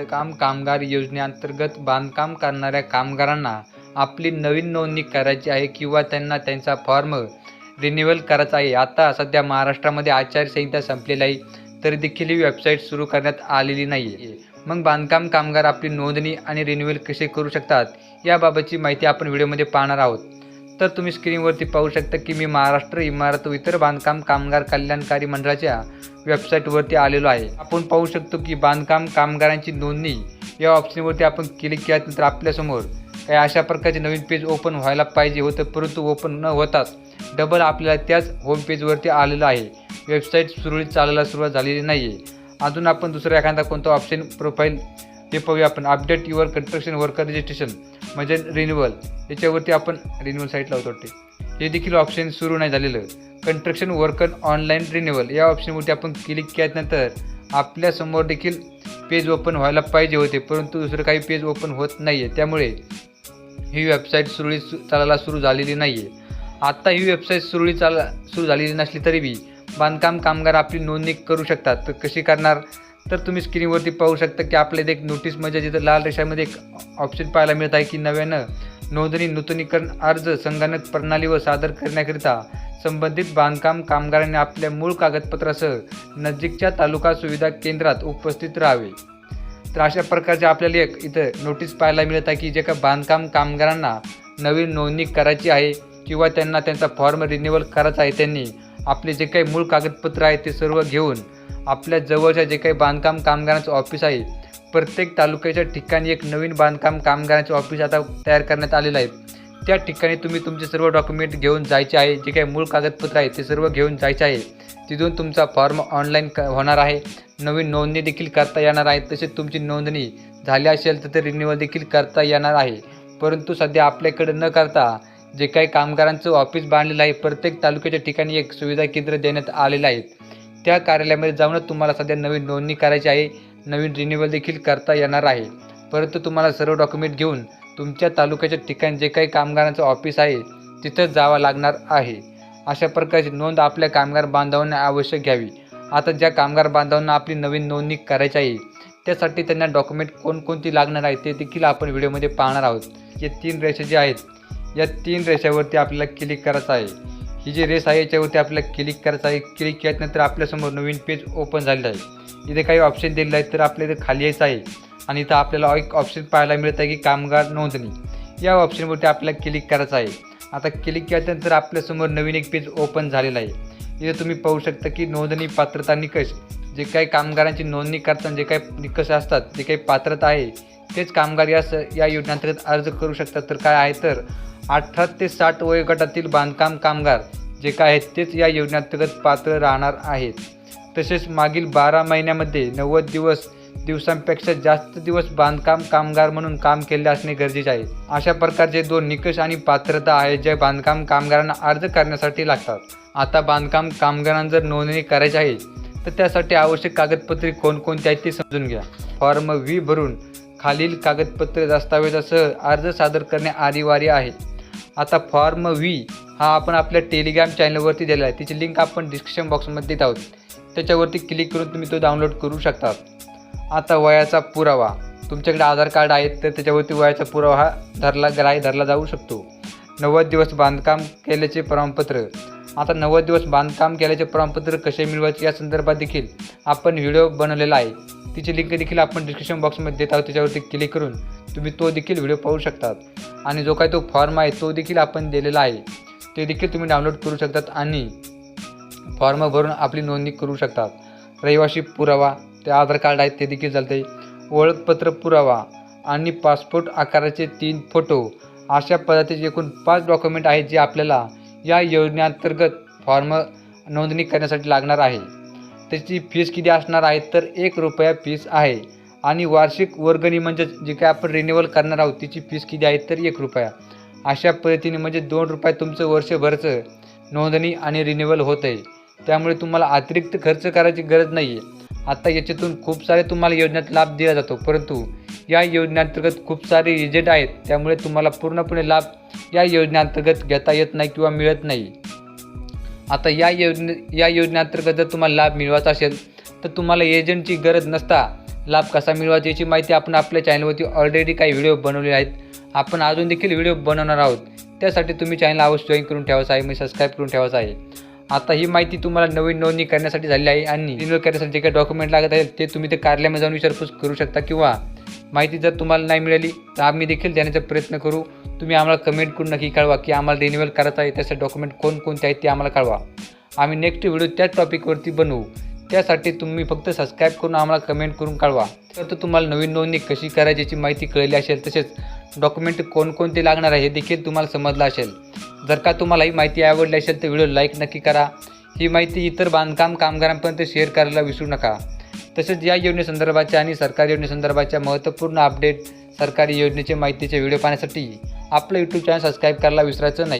बांधकाम कामगार योजनेअंतर्गत बांधकाम करणाऱ्या कामगारांना आपली नवीन नोंदणी करायची आहे किंवा त्यांना त्यांचा फॉर्म रिन्युअल करायचा आहे. आता सध्या महाराष्ट्रामध्ये आचारसंहिता संपलेली आहे तरी देखील ही वेबसाईट सुरू करण्यात आलेली नाही आहे मग बांधकाम कामगार आपली नोंदणी आणि रिन्युअल कसे करू शकतात? याबाबतची माहिती आपण व्हिडिओमध्ये पाहणार आहोत. तर तुम्ही स्क्रीनवरती पाहू शकता की मी महाराष्ट्र इमारत व इतर बांधकाम कामगार कल्याणकारी मंडळाच्या वेबसाईटवरती आलेलो आहे. आपण पाहू शकतो की बांधकाम कामगारांची नोंदणी या ऑप्शनवरती आपण क्लिक केल्यानंतर आपल्यासमोर काही अशा प्रकारचे नवीन पेज ओपन व्हायला पाहिजे होतं परंतु ओपन न होताच डबल आपल्याला त्याच होम पेजवरती आलेलं आहे. वेबसाईट सुरळीत चालायला सुरुवात झालेली नाही आहे अजून आपण दुसरा एखादा कोणता ऑप्शन प्रोफाईल ते पाहूया आपण. Update your construction worker registration म्हणजे रिन्युअल याच्यावरती आपण रिन्युअल साईटला होतो वाटते. हे देखील ऑप्शन सुरू नाही झालेलं. कन्स्ट्रक्शन वर्कर ऑनलाईन रिन्युअल या ऑप्शनवरती आपण क्लिक केल्यानंतर आपल्यासमोर देखील पेज ओपन व्हायला पाहिजे होते परंतु दुसरं काही पेज ओपन होत नाही आहे त्यामुळे ही वेबसाईट सुरळीत सु चालायला सुरू झालेली नाही आहे आत्ता ही वेबसाईट सुरळीत चाला सुरू झालेली नसली तरी बी बांधकाम कामगार आपली नोंदणी करू शकतात. तर कशी करणार? तर तुम्ही स्क्रीनवरती पाहू शकता की आपल्या एक नोटीस म्हणजे जिथं लाल रेषामध्ये एक ऑप्शन पाहायला मिळत आहे की नव्यानं नोंदणी नूतनीकरण अर्ज संगणक प्रणालीवर सादर करण्याकरिता संबंधित बांधकाम कामगारांनी आपल्या मूळ कागदपत्रासह नजीकच्या तालुका सुविधा केंद्रात उपस्थित राहावे. तर अशा प्रकारचे आपल्याला एक इथं नोटीस पाहायला मिळत आहे की जे का बांधकाम कामगारांना नवीन नोंदणी करायची आहे किंवा त्यांना त्यांचा फॉर्म रिन्युअल करायचा आहे त्यांनी आपले जे काही मूळ कागदपत्र आहे ते सर्व घेऊन आपल्या जवळच्या जे काही बांधकाम कामगारांचं ऑफिस आहे प्रत्येक तालुक्याच्या ठिकाणी एक नवीन बांधकाम कामगारांचे ऑफिस आता तयार करण्यात आलेलं आहे. त्या ठिकाणी तुम्ही तुमचे सर्व डॉक्युमेंट घेऊन जायचे आहे जे काही मूळ कागदपत्र आहे ते सर्व घेऊन जायचे आहे. तिथून तुमचा फॉर्म ऑनलाईन क होणार आहे. नवीन नोंदणी देखील करता येणार आहे. तसेच तुमची नोंदणी झाली असेल तर ते रिन्युअल देखील करता येणार आहे. परंतु सध्या आपल्याकडे न करता जे काही कामगारांचं ऑफिस बांधलेलं आहे प्रत्येक तालुक्याच्या ठिकाणी एक सुविधा केंद्र देण्यात आलेलं आहे. त्या कार्यालयामध्ये जाऊनच तुम्हाला सध्या नवीन नोंदणी करायची आहे नवीन रिन्युअल देखील करता येणार आहे. परंतु तुम्हाला सर्व डॉक्युमेंट घेऊन तुमच्या तालुक्याच्या ठिकाणी जे काही कामगारांचं ऑफिस आहे तिथं जावं लागणार आहे. अशा प्रकारची नोंद आपल्या कामगार बांधवांना आवश्यक घ्यावी. आता ज्या कामगार बांधवांना आपली नवीन नोंदणी करायची आहे त्यासाठी त्यांना डॉक्युमेंट कोणकोणती लागणार आहे ते देखील आपण व्हिडिओमध्ये पाहणार आहोत. हे तीन रेषा जे आहेत या तीन रेषावरती आपल्याला क्लिक करायचं आहे. ही जी रेस आहे याच्यावरती आपल्याला क्लिक करायचं आहे. क्लिक केल्यानंतर आपल्यासमोर नवीन पेज ओपन झालेलं आहे. इथे काही ऑप्शन दिलेलं आहे तर आपल्या इथे खाली यायचं आहे. आणि इथं आपल्याला एक ऑप्शन पाहायला मिळत आहे की कामगार नोंदणी. या ऑप्शनवरती आपल्याला क्लिक करायचं आहे. आता क्लिक केल्यानंतर आपल्यासमोर नवीन एक पेज ओपन झालेलं आहे. इथे तुम्ही पाहू शकता की नोंदणी पात्रता निकष. जे काही कामगारांची नोंदणी करताना जे काही निकष असतात जे काही पात्रता आहे तेच कामगार या स या योजनेअंतर्गत अर्ज करू शकतात. तर काय आहे तर अठरा ते साठ वयोगटातील बांधकाम कामगार जे काय आहेत तेच या योजनेअंतर्गत पात्र राहणार आहेत. तसेच मागील बारा महिन्यामध्ये नव्वद दिवस दिवसांपेक्षा जास्त दिवस बांधकाम कामगार म्हणून काम केले असणे गरजेचे आहे. अशा प्रकारचे दोन निकष आणि पात्रता आहेत जे बांधकाम कामगारांना अर्ज करण्यासाठी लागतात. आता बांधकाम कामगारांना जर नोंदणी करायची आहे तर त्यासाठी आवश्यक कागदपत्रे कोणकोणती आहेत ते समजून घ्या. फॉर्म व्ही भरून खालील कागदपत्रे दस्तावेजासह अर्ज सादर करणे अनिवार्य आहे. आता फॉर्म व्ही हा आपण आपल्या टेलिग्राम चॅनलवरती दिलेला आहे. तिची लिंक आपण डिस्क्रिप्शन बॉक्समध्ये देत आहोत. त्याच्यावरती क्लिक करून तुम्ही तो डाउनलोड करू शकता. आता वयाचा पुरावा. तुमच्याकडे आधार कार्ड आहे तर त्याच्यावरती वयाचा पुरावा हा धरला ग्राह्य धरला जाऊ शकतो. नव्वद दिवस बांधकाम केल्याचे प्रमाणपत्र. आता नव्वद दिवस बांधकाम केल्याचे प्रमाणपत्र कसे मिळवायचे या संदर्भात देखील आपण व्हिडिओ बनवलेला आहे. तिची लिंक देखील आपण डिस्क्रिप्शन बॉक्समध्ये देत आहोत. त्याच्यावरती क्लिक करून तुम्ही तो देखील व्हिडिओ पाहू शकतात. आणि जो काय तो फॉर्म आहे तो देखील आपण दिलेला आहे. ते देखील तुम्ही डाउनलोड करू शकतात आणि फॉर्म भरून आपली नोंदणी करू शकतात. रहिवाशी पुरावा ते आधार कार्ड आहेत ते देखील चालते ओळखपत्र पुरावा आणि पासपोर्ट आकाराचे तीन फोटो अशा पद्धतीचे एकूण पाच डॉक्युमेंट आहेत जे आपल्याला या योजनेअंतर्गत फॉर्म नोंदणी करण्यासाठी लागणार आहे. त्याची फीस किती असणार आहे? तर एक रुपया फीस आहे. आणि वार्षिक वर्गणी म्हणजे जे काय आपण रिन्युअल करणार आहोत तिची फीस किती आहे? तर एक रुपया. अशा पद्धतीने म्हणजे दोन रुपये तुमचं वर्षभरचं नोंदणी आणि रिन्युअल होत आहे त्यामुळे तुम्हाला अतिरिक्त खर्च करायची गरज नाही आहे आत्ता याच्यातून खूप सारे तुम्हाला योजनेत लाभ दिला जातो. परंतु या योजनेअंतर्गत खूप सारे एजंट आहेत. त्यामुळे तुम्हाला पूर्णपणे लाभ या योजनेअंतर्गत घेता येत नाही किंवा मिळत नाही. आता या योजने या योजनेअंतर्गत जर तुम्हाला लाभ मिळवायचा असेल तर तुम्हाला एजंटची गरज नसता. लाभ कसा मिळवायचा याची माहिती आपण आपल्या चॅनलवरती ऑलरेडी काही व्हिडिओ बनवले आहेत. आपण अजून देखील व्हिडिओ बनवणार आहोत. त्यासाठी तुम्ही चॅनल अवश्य जॉईन करून ठेवायचं आहे मी सबस्क्राईब करून ठेवायचं आहे आता ही माहिती तुम्हाला नवीन नोंदणी करण्यासाठी झाली आहे आणि रिन्यू करण्यासाठी जे काही डॉक्युमेंट लागत आहेत ते तुम्ही ते कार्यालयामध्ये जाऊन विचारपूस करू शकता किंवा माहिती जर तुम्हाला नाही मिळाली तर आम्ही देखील देण्याचा प्रयत्न करू. तुम्ही आम्हाला कमेंट करून नक्की कळवा की आम्हाला रिन्युअल करायचं आहे त्याचे डॉक्युमेंट कोणकोणते आहेत ते आम्हाला कळवा. आम्ही नेक्स्ट व्हिडिओ त्याच टॉपिकवरती बनवू. त्यासाठी तुम्ही फक्त सबस्क्राईब करून आम्हाला कमेंट करून कळवा. तर तुम्हाला नवीन नोंदणी कशी करायची याची माहिती कळली असेल तसेच डॉक्युमेंट कोणकोणते लागणार आहे हे देखील तुम्हाला समजलं असेल. जर का तुम्हाला ही माहिती आवडली असेल तर व्हिडिओ लाईक नक्की करा. ही माहिती इतर बांधकाम कामगारांपर्यंत शेअर करायला विसरू नका. तसेच या योजनेसंदर्भाच्या आणि सरकारी योजनेसंदर्भाच्या महत्त्वपूर्ण अपडेट सरकारी योजनेचे माहितीचे व्हिडिओ पाहण्यासाठी आपलं यूट्यूब चॅनल सबस्क्राईब करायला विसरायचं नाही.